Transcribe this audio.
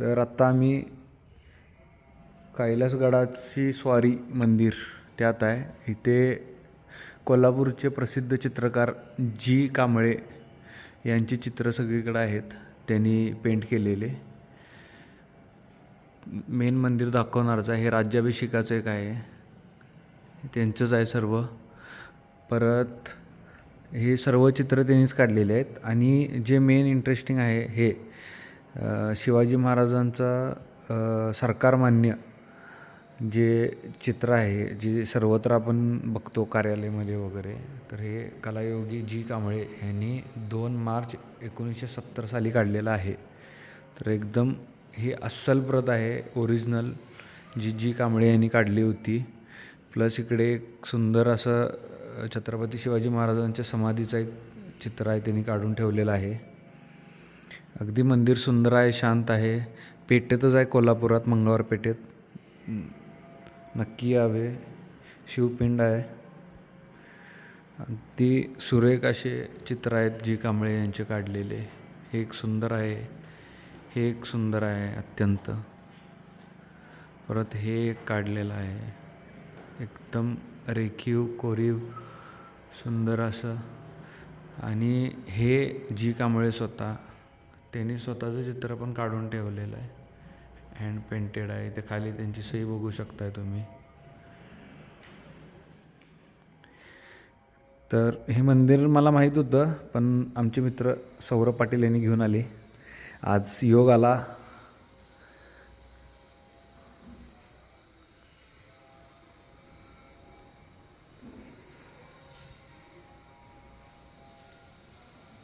तर आत्ता आम्ही कैलासगडाची स्वारी मंदिर त्यात आहे. इथे कोल्हापूरचे प्रसिद्ध चित्रकार जी कांबळे यांची चित्र सगळीकडे आहेत. त्यांनी पेंट केलेले. मेन मंदिर दाखवणारच आहे. हे राज्याभिषेकाचं एक आहे. त्यांचंच आहे सर्व. परत हे सर्व चित्र त्यांनीच काढलेले आहेत. आणि जे मेन इंटरेस्टिंग आहे हे शिवाजी महाराजांचा सरकार सरकारमान्य जे चित्र आहे जे सर्वत्र आपण बघतो कार्यालयामध्ये वगैरे तर हे कलायोगी जी कांबळे यांनी दोन मार्च एकोणीसशे सत्तर साली काढलेलं आहे. तर एकदम ही अस्सल प्रत आहे ओरिजिनल जी जी कांबळे यांनी काढली होती. प्लस इकडे एक सुंदर असं छत्रपती शिवाजी महाराजांच्या समाधीचं एक चित्र आहे त्यांनी काढून ठेवलेलं आहे. अगदी मंदिर सुंदर आहे शांत आहे. पेठेतच आहे कोल्हापुरात मंगळवार पेठेत नक्की यावे. शिवपिंड आहे. अगदी सुरेख असे चित्र आहेत जी कांबळे यांचे काढलेले. हे एक सुंदर आहे. हे एक सुंदर आहे अत्यंत. परत हे एक काढलेलं आहे. एकदम रेखीव कोरीव सुंदर असं. आणि हे जी कांबळे स्वतः त्यांनी स्वतःचं चित्र पण काढून ठेवलेलं आहे. हँड पेंटेड आहे. ते खाली त्यांची सही बघू शकताय तुम्ही. तर हे मंदिर मला माहीत होतं पण आमचे मित्र सौरभ पाटील यांनी घेऊन आले. आज योग आला.